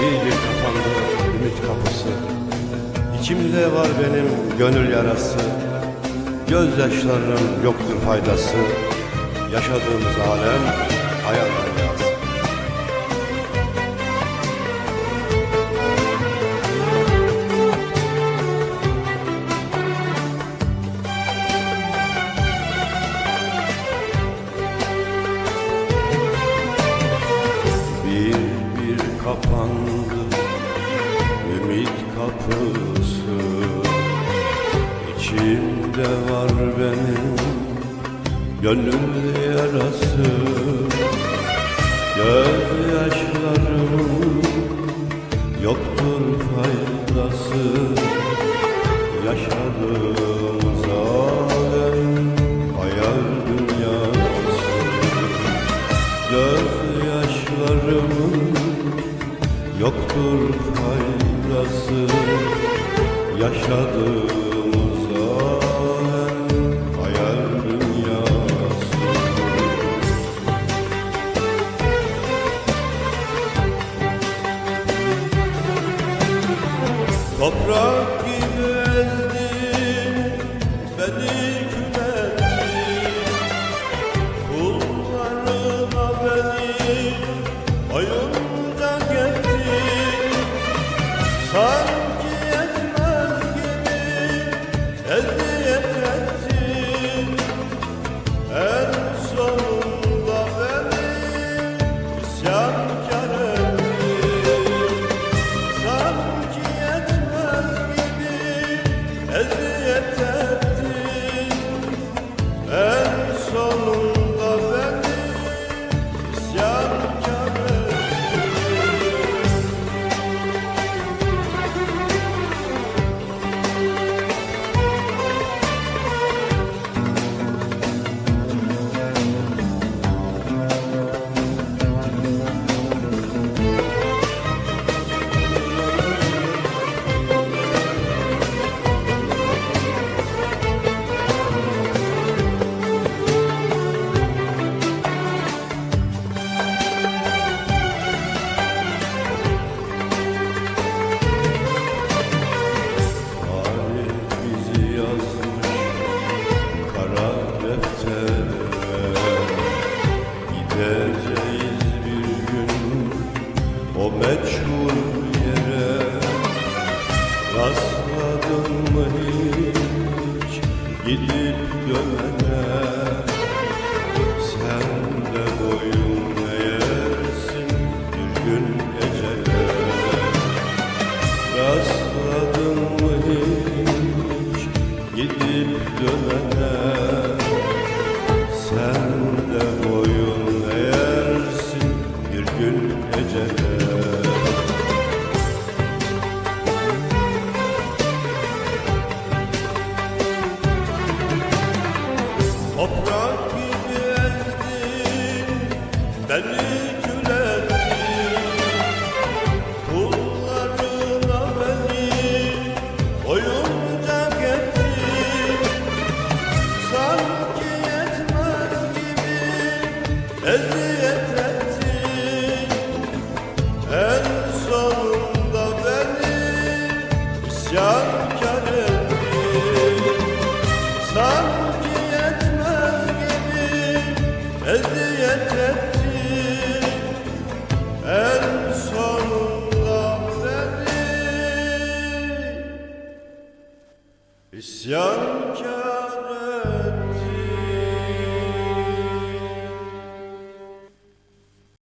Bir kapandı ümit kapısı. İçimde var benim gönül yarası. Gözyaşlarının yoktur faydası. Yaşadığımız alem hayal kapandı. Ümit kapısı. İçimde var benim gönül yarası. Gözyaşlarımın yoktur yoktur faydası Yaşadığımız alem hayal dünyası. Toprak meçhul yere Rastladın mı hiç? Gidip dönene Sen de boyun eğersin bir gün ecele Rastladın mı hiç? Gidip dönene Sen En sonunda beni isyankar İsyankâr